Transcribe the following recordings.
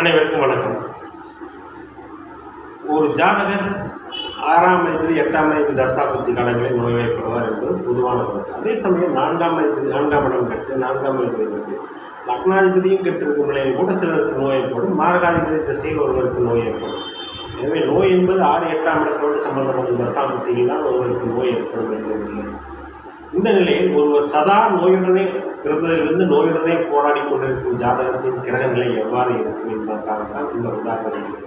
அனைவருக்கும் வணக்கம். ஒரு ஜாதகர் ஆறாம் அதிபதி எட்டாம் அதிபதி தசாபுத்தி காலங்களில் நோய்வாய்ப்படுவார் என்பது பொதுவான கருத்து. அதே சமயம் நான்காம் அதிபதி நான்காம் இடம் கட்டு நான்காம் அதிபதி கட்டு. லக்னாதிபதியும் கெட்டிருக்கும் நிலையில் கூட சிலருக்கு நோய் ஏற்படும். மார்காதிபதி திசையில் ஒருவருக்கு நோய் ஏற்படும். எனவே நோய் என்பது ஆறு எட்டாம் இடத்தோடு சம்பந்தப்பட்ட தசாபுத்தியில் தான் ஒருவருக்கு நோய் ஏற்படும் என்பதில்லை இந்த நிலையில் ஒருவர் சதா நோயுடனே பிறந்ததிலிருந்து நோயுடனே போராடி கொண்டிருக்கும் ஜாதகத்தின் கிரக நிலை எவ்வாறு இருக்கும் என்பதற்காக தான் இந்த உதாரணம்.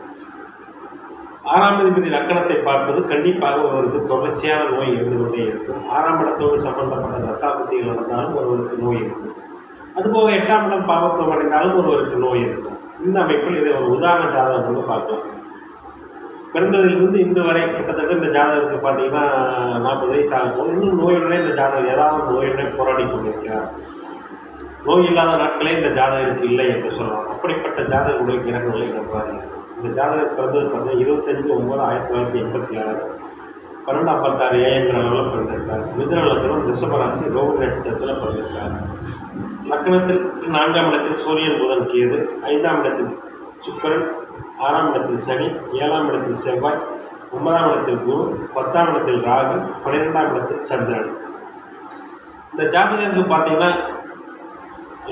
ஆறாம் அதிபதி லக்கணத்தை பார்ப்பது கண்டிப்பாக ஒருவருக்கு தொடர்ச்சியான நோய் இருந்து கொண்டே இருக்கும். ஆறாம் இடத்தோடு சம்பந்தப்பட்ட தசாபத்திகள் நடந்தாலும் ஒருவருக்கு நோய் இருக்கும். அதுபோக எட்டாம் இடம் பாவத்துவம் அடைந்தாலும் ஒருவருக்கு நோய் இருக்கும். இந்த அமைப்பில் இதை ஒரு உதாரண ஜாதகம் கொண்டு பார்க்கலாம். பிறந்ததிலிருந்து இன்று வரை கிட்டத்தட்ட இந்த ஜாதகத்துக்கு பார்த்தீங்கன்னா நாற்பது வயசு ஆகும் இன்னும் நோயுடனே இந்த ஜாதகம் ஏதாவது நோயுடனே போராடி கொண்டிருக்கிறார். நோய் இல்லாத நாட்களே இந்த ஜாதகத்துக்கு இல்லை என்று சொல்லலாம். அப்படிப்பட்ட ஜாதகங்களுடைய கிரகங்களை எவ்வாறு இந்த ஜாதகர் பிறந்தது பார்த்தீங்கன்னா இருபத்தஞ்சு ஒம்பது ஆயிரத்தி தொள்ளாயிரத்தி எண்பத்தி ஆறு. பன்னெண்டாம் பத்தாறு ஏஎங்கிற அளவில் பிறந்திருக்கார். மிதுன லக்னம் ரிஷபராசி ரோஹிணி நட்சத்திரத்தில் பிறந்திருக்கார். லக்னத்திற்கு நான்காம் இடத்தில் சூரியன் புதன் கேது. ஐந்தாம் இடத்தில் சுக்கரன். ஆறாம் இடத்தில் சனி ஏழாம் இடத்தில் செவ்வாய் ஒன்பதாம் இடத்தில் குரு பத்தாம் இடத்தில் ராகு பன்னிரெண்டாம் இடத்தில் சந்திரன். இந்த ஜாதகத்துக்கு பார்த்தீங்கன்னா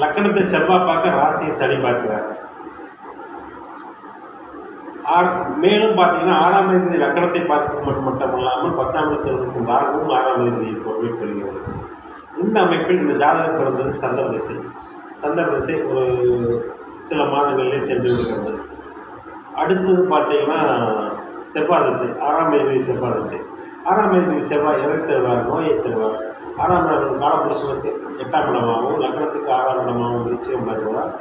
லக்கணத்தை செவ்வாய் பார்க்க ராசியை சனி பார்க்கிறார். ஆ மேலும் பார்த்தீங்கன்னா ஆறாம் தேதி லக்கணத்தை பார்க்க மட்டும் மட்டுமல்லாமல் பத்தாம் இடத்தில் இருக்கும் ராகுவும் ஆறாம் தேதி பொருளை பெறுகிறது இந்த அமைப்பில் இந்த ஜாதகம் பிறந்தது சந்திர திசை சந்திர திசை ஒரு சில மாதங்களிலே சென்று விடுகிறது. அடுத்தது பார்த்தீங்கன்னா செவ்வாதசி. ஆறாம் தேதி செவ்வாதசி. ஆறாம் தேதி செவ்வாய் இறை தருவார்? நோயை தருவார். ஆறாம் இடம் காலபுருஷனுக்கு எட்டாம் இடமாகவும் லக்னத்துக்கு ஆறாம் இடமாகவும் நிச்சயம் வருவதால்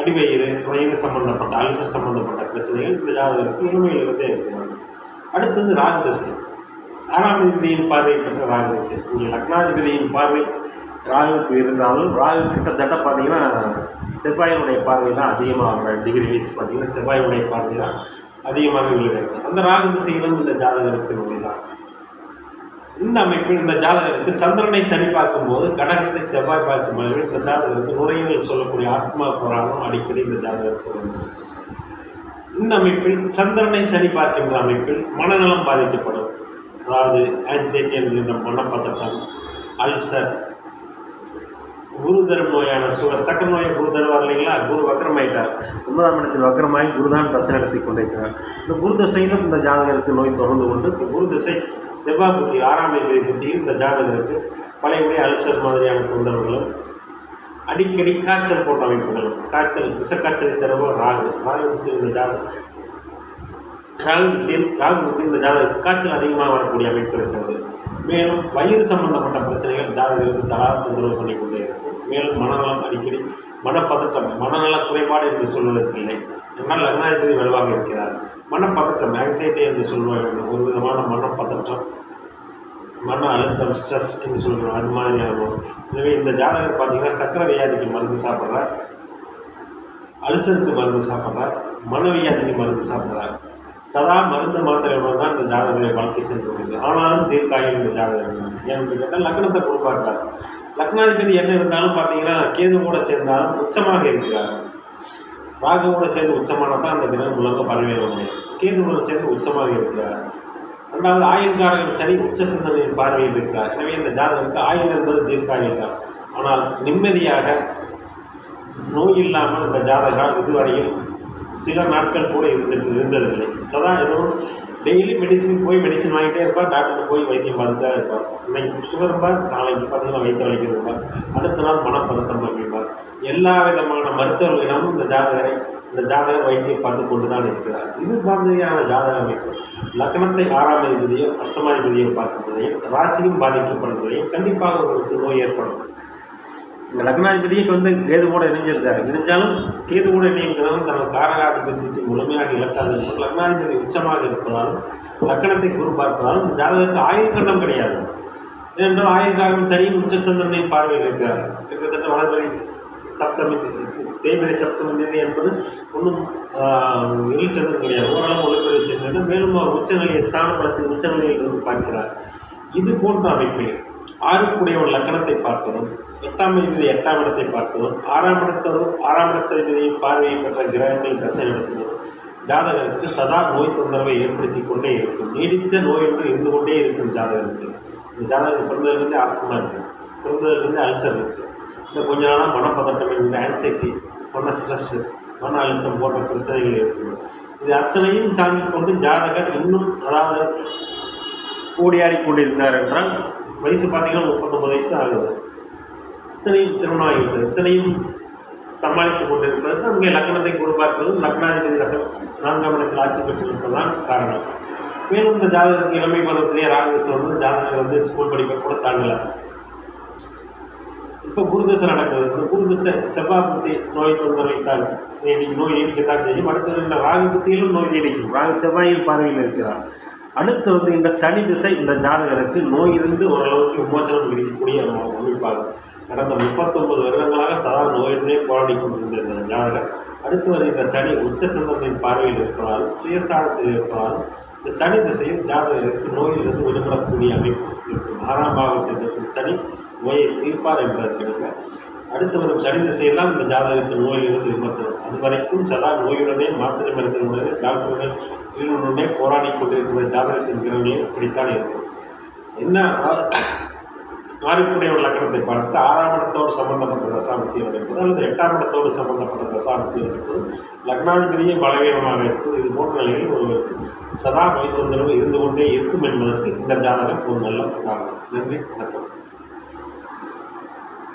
அடிவயிறு வயிறு சம்பந்தப்பட்ட அலிச சம்பந்தப்பட்ட பிரச்சனைகள் இந்த ஜாதகருக்கு இளமையிலிருந்தே அடுத்தது ராகதசை. ஆறாம் தேதியின் பார்வை பெற்ற ராகதசை. இங்கே லக்னாதிபதியின் பார்வை ராகுக்கு இருந்தாலும் ராகு கிட்டத்தட்ட பார்த்தீங்கன்னா செவ்வாயினுடைய பார்வை தான் அதிகமாக டிகிரி வைஸ் பார்த்தீங்கன்னா செவ்வாயினுடைய பார்வை தான் அதிகமாக விழுகிறது அந்த ராகு திசையிலும் இந்த ஜாதகருக்கு தான் இந்த அமைப்பில் இந்த ஜாதகருக்கு சந்திரனை சரி பார்க்கும்போது கடகத்தை செவ்வாய் பார்க்கும் அளவில் இந்த ஜாதகருக்கு நுரையீரல் சொல்லக்கூடிய ஆஸ்துமா போராடும் அடிக்கடி இந்த ஜாதகருக்கு வந்து இந்த அமைப்பில் சந்திரனை சரி பார்க்கின்ற அமைப்பில் மனநலம் பாதிக்கப்படும். அதாவது ஆன்சைட்டி என்கின்ற மனப்பதட்டம் அல்சர் குருதரம் நோயான சுகர் சக்கர நோயை குருதரம் வரலைங்களா இல்லைங்களா? குரு வக்கரமாயிட்டார். ஒன்பதாம் இடத்தில் வக்கரமாகி குருதான் தசை நடத்தி கொண்டிருக்கிறார். இந்த குரு தசையிலும் இந்த ஜாதகருக்கு நோய் தொடர்ந்து கொண்டு இந்த குரு தசை செவ்வாய் புத்தி ஆறாம் தேதி புத்தியில் இந்த ஜாதகருக்கு பழையபடி அல்சர் மாதிரியான தொந்தரவுகளும் அடிக்கடி காய்ச்சல் போட்ட அமைப்புகளும் காய்ச்சல் விஷக்காய்ச்சலை தருவோம் ராகு ராகு புத்தி இந்த ஜாதகம் ராகு திசையில் ராகு புத்தி இந்த ஜாதகருக்கு காய்ச்சல் அதிகமாக வரக்கூடிய அமைப்பு இருக்கிறது. மேலும் வயிறு சம்பந்தப்பட்ட பிரச்சனைகள் ஜாதகருக்கு தலா தொந்தரவு பண்ணி கொண்டே இருக்கும். மேலும் மனநலம் அடிக்கடி மனப்பதட்டம் மனநல குறைபாடு என்று சொல்வதற்கு இல்லை என்றால் லக்னாதிபதி வலுவாக இருக்கிறார். மனப்பதட்டம் ஆங்ஸைட்டி என்று சொல்வார்கள். ஒரு விதமான மனப்பதற்றம் மன அழுத்தம் ஸ்ட்ரெஸ் என்று சொல்கிறோம் அது மாதிரி ஆகும் எனவே இந்த ஜாதகர் பார்த்தீங்கன்னா சக்கரை வியாதிக்கு மருந்து சாப்பிட்றார். அல்சருக்கு மருந்து சாப்பிட்றார். மனவியாதிக்கு மருந்து சாப்பிட்றார். சதா மருந்து மாத்திரையோடு தான் இந்த ஜாதகரை வாழ்க்கை சென்று வருது ஆனாலும் தீர்க்காயம் இந்த ஜாதகம் ஏன்னு கேட்டால் லக்னத்தை கொடுப்பார்கள் லக்னாதிபதி என்ன இருந்தாலும் பார்த்தீங்கன்னா கேது கூட சேர்ந்தாலும் உச்சமாக இருக்கிறார். ராகுவோட சேர்ந்து உச்சமான தான் அந்த கிரகம் உலக பரவேற முடியும். கேதுவோட சேர்ந்து உச்சமாக இருக்கிறார். ரெண்டாவது ஆயுள்காரர்கள் சரி உச்ச சிந்தனையின் பார்வையில் இருக்கிறார். எனவே இந்த ஜாதகருக்கு ஆயுள் என்பது தீர்க்காயுள் தான். ஆனால் நிம்மதியாக நோய் இல்லாமல் இந்த ஜாதகம் இதுவரையில் சில நாட்கள் கூட இருந்தது இருந்ததில்லை. சதா எதுவும் டெய்லி மெடிசின் போய் மெடிசின் வாங்கிட்டே இருப்பார் டாக்டர் போய் வைத்தியம் பார்த்துட்டே இருப்பார் இன்னைக்கு சுகர் இருப்பார் நாளைக்கு பார்த்தீங்கன்னா வைத்திய வலிக்கிறது அடுத்த நாள் மனப்பதட்டம் அப்படிம்பார் எல்லா விதமான மருத்துவர்களிடமும் இந்த ஜாதகரை இந்த ஜாதகர் வைத்தியம் பார்த்து கொண்டு தான் இருக்கிறார். இது மாதிரியான ஜாதக அமைப்பு. லக்னத்தை ஆறாம் அதிபதியும் அஷ்டமாதிபதியும் பார்க்கும்போதையும் ராசியும் பாதிக்கப்படுவதையும் கண்டிப்பாக உங்களுக்கு நோய் ஏற்படும். இந்த லக்னாதிபதியும் வந்து கேது கூட இணைஞ்சிருக்காரு. இணைஞ்சாலும் கேது கூட இணைங்கிறவங்க தனது காரகாதிபத்தியத்தை முழுமையாக இழக்காது. லக்னாதிபதி உச்சமாக இருப்பதாலும் லக்கணத்தை குரு பார்ப்பதாலும் இந்த ஜாதகத்துக்கு ஆயுர்கண்டம் கிடையாது. ஏனென்றால் ஆயுள்காரன் சரி உச்ச பார்வையில் இருக்கிறார் கிட்டத்தட்ட வளர்வரை சப்தமி தேய்பிரை சப்தமி தேதி என்பது ஒன்றும் இருச்சந்திரன் கிடையாது. ஓரளவு ஒளிபெரு சந்திரன் மேலும் அவர் உச்சநிலையை ஸ்தான பலத்தில் உச்சநிலையில் இருந்து பார்க்கிறார். இது போன்ற அமைப்பு ஆறுக்குடைய ஒரு லக்கணத்தை பார்க்கிறோம். எட்டாம் அதிபதி எட்டாம் இடத்தை பார்க்கிறோம். ஆறாம் இடத்தரும் ஆறாம் இடத்ததிபதியை பார்வையை பெற்ற கிரகங்கள் தசை நடத்துவதும் ஜாதகருக்கு சதா நோய் தொந்தரவை ஏற்படுத்தி கொண்டே இருக்கும். நீடித்த நோய் ஒன்று இருந்து கொண்டே இருக்கும் ஜாதகருக்கு. இந்த ஜாதகம் பிறந்ததுலேருந்து ஆஸ்துமா இருக்குது பிறந்ததுலேருந்து அல்சர் இருக்குது இந்த கொஞ்ச நாளாக மனப்பதட்டம் இந்த ஆன்சைட்டி மன ஸ்ட்ரெஸ்ஸு மன அழுத்தம் போன்ற பிரச்சனைகள் இருக்குது இது அத்தனையும் தாங்கிக் கொண்டு ஜாதகர் இன்னும் அதாவது ஓடியாடி கொண்டிருந்தார் என்றால் வயசு பார்த்தீங்கன்னா முப்பத்தொம்பது வயசு ஆகுது. இத்தனையும் திருமணம் ஆகிவிட்டது இத்தனையும் சமாளித்து கொண்டிருப்பது அங்கே லக்னத்தை குரு லக்னாதிபதி லக்னம் நான்காம் இடத்தில் ஆட்சி பெற்றிருப்பதுதான் காரணம். மேலும் இந்த ஜாதகத்துக்கு இளமை பருவத்திலேயே ராகதசை வந்து ஜாதகத்தை வந்து ஸ்கூல் படிப்பை கூட தாண்டலை. இப்போ குருதசை நடக்குது. இந்த குருதசை செவ்வாய் புத்தி நோய் தொந்தரவை தான் நோய் நீடிக்கத்தான் செய்யும். அடுத்த இந்த ராகு புத்தியிலும் நோய் நீடிக்கும். ராகு செவ்வாயில் பார்வையில் இருக்கிறார். அடுத்து வந்து இந்த சனி திசை இந்த ஜாதகருக்கு நோய் இருந்து ஓரளவுக்கு விமோச்சனம் கிடைக்கக்கூடிய ஒரு அமைப்பாகும் கடந்த முப்பத்தொன்பது வருடங்களாக சதா நோயுடனே போராடி கொண்டிருந்த இந்த ஜாதகர் அடுத்து வருகின்ற சனி உச்ச சந்திரனின் பார்வையில் இருப்பதாலும் சுயசாரத்தில் இருப்பதாலும் இந்த சனி திசையில் ஜாதகருக்கு நோயிலிருந்து விடுபடக்கூடிய அமைப்பு இருக்கும். ஆறாம் பாகத்தில் இருக்கும் சனி நோயை தீர்ப்பார் என்பதற்கு அடுத்து வரும் சனி திசையெல்லாம் இந்த ஜாதகருக்கு நோயிலிருந்து விமர்சனம் அது வரைக்கும் சதா நோயுடனே மாத்திரை மருத்துவமுடனே டாக்டருடன் உடனே போராடி கொண்டிருக்கிற ஜாதகத்தின் கிரகங்களே இப்படித்தான் இருக்கும். என்ன ஆறுக்குடைய ஒரு லக்கணத்தை பார்த்து ஆறாம் இடத்தோடு சம்பந்தப்பட்ட தசாபத்தியம் இருப்பது அல்லது எட்டாம் இடத்தோடு சம்பந்தப்பட்ட தசாபத்தியம் இருப்பது லக்னாதிபதியே பலவீனமாக இருக்கும். இது போன்ற நிலையில் ஒருவருக்கு சதா நோய் இருந்து கொண்டே இருக்கும் என்பதற்கு இந்த ஜாதகம் ஒரு நல்ல காரணம். நன்றி வணக்கம்.